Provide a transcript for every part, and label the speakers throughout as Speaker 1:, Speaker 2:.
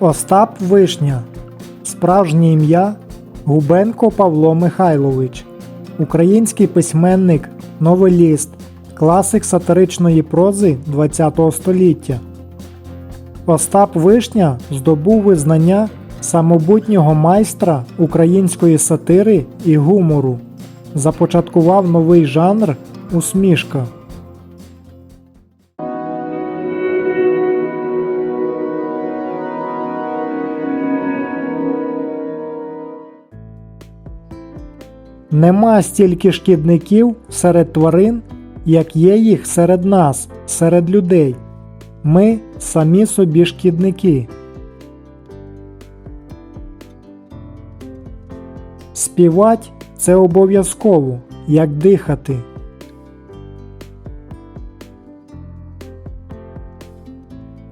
Speaker 1: Остап Вишня. Справжнє ім'я Губенко Павло Михайлович. Український письменник, новеліст, класик сатиричної прози ХХ століття. Остап Вишня здобув визнання самобутнього майстра української сатири і гумору. Започаткував новий жанр усмішка. Нема стільки шкідників серед тварин, як є їх серед нас, серед людей. Ми самі собі шкідники. Співать це обов'язково, як дихати.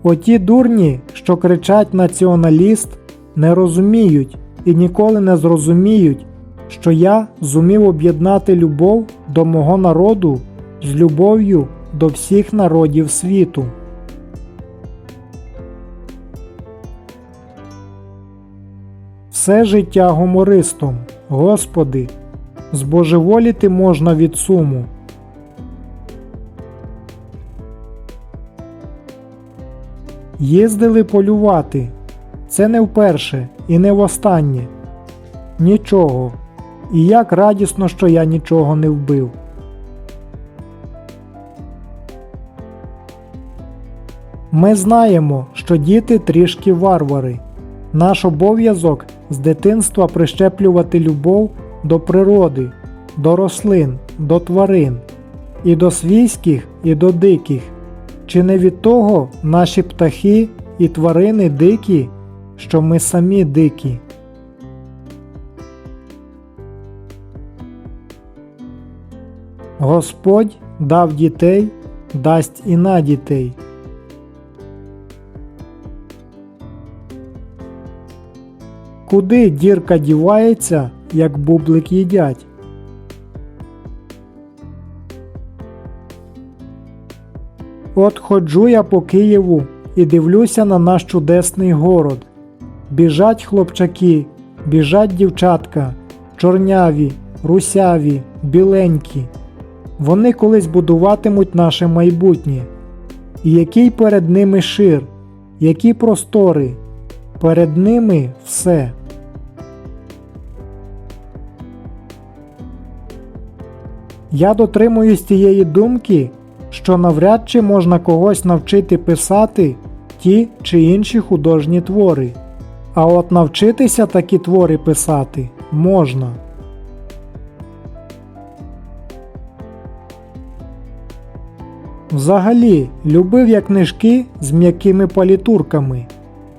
Speaker 1: Оті дурні, що кричать націоналіст, не розуміють і ніколи не зрозуміють, що я зумів об'єднати любов до мого народу з любов'ю до всіх народів світу. Все життя гумористом, Господи, збожеволіти можна від суму. Їздили полювати. Це не вперше і не востаннє. Нічого. І як радісно, що я нічого не вбив. Ми знаємо, що діти трішки варвари. Наш обов'язок з дитинства прищеплювати любов до природи, до рослин, до тварин, і до свійських, і до диких. Чи не від того наші птахи і тварини дикі, що ми самі дикі? Господь дав дітей, дасть і на дітей. Куди дірка дівається, як бублик їдять? От ходжу я по Києву і дивлюся на наш чудесний город. Біжать хлопчаки, біжать дівчатка, чорняві, русяві, біленькі. Вони колись будуватимуть наше майбутнє. І який перед ними шир, які простори, перед ними все. Я дотримуюсь тієї думки, що навряд чи можна когось навчити писати ті чи інші художні твори. А от навчитися такі твори писати можна. Взагалі, любив я книжки з м'якими палітурками.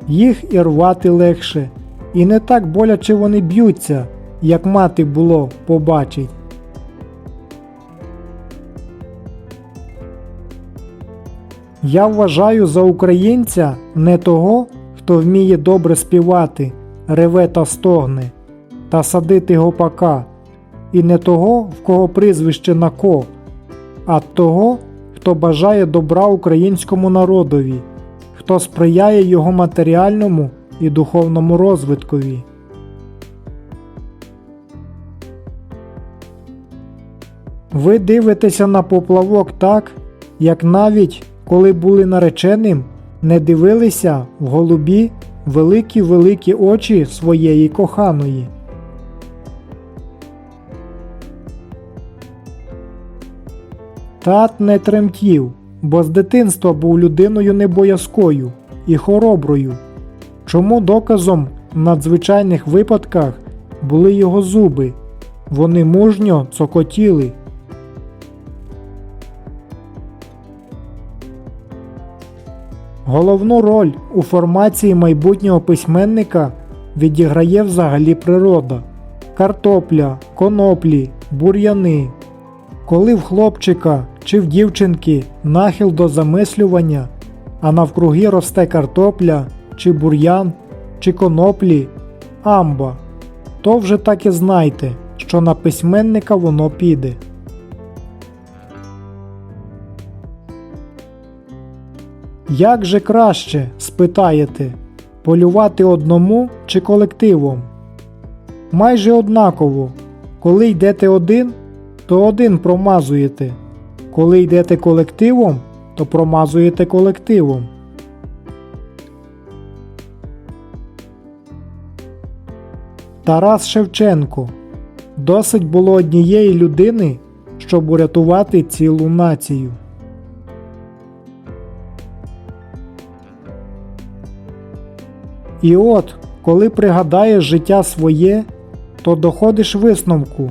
Speaker 1: Їх і рвати легше, і не так боляче вони б'ються, як мати було побачить. Я вважаю за українця не того, хто вміє добре співати, реве та стогне, та садити гопака, і не того, в кого прізвище на ко, а того, хто бажає добра українському народові, хто сприяє його матеріальному і духовному розвиткові. Ви дивитеся на поплавок так, як навіть коли були нареченим, не дивилися в голубі великі великі очі своєї коханої. Тат не тремтів, бо з дитинства був людиною небоязкою і хороброю. Чому доказом в надзвичайних випадках були його зуби? Вони мужньо цокотіли. Головну роль у формації майбутнього письменника відіграє взагалі природа, картопля, коноплі, бур'яни. Коли в хлопчика чи в дівчинки нахил до замислювання, а навкруги росте картопля, чи бур'ян, чи коноплі, амба, то вже так і знайте, що на письменника воно піде. Як же краще, спитаєте, Полювати одному чи колективом? Майже однаково. Коли йдете один, то один промазуєте. Коли йдете колективом, то промазуєте колективом. Тарас Шевченко. Досить було однієї людини, щоб урятувати цілу націю. І от, коли пригадаєш життя своє, то доходиш висновку,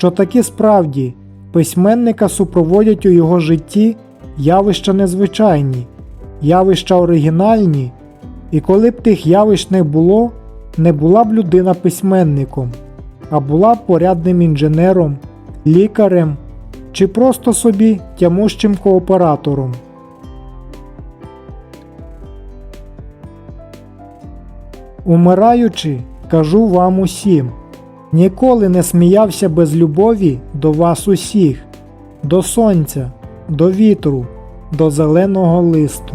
Speaker 1: що таки справді письменника супроводять у його житті явища незвичайні, явища оригінальні, і коли б тих явищ не було, не була б людина письменником, а була б порядним інженером, лікарем чи просто собі тямущим кооператором. Умираючи, кажу вам усім, ніколи не сміявся без любові до вас усіх, до сонця, до вітру, до зеленого листу.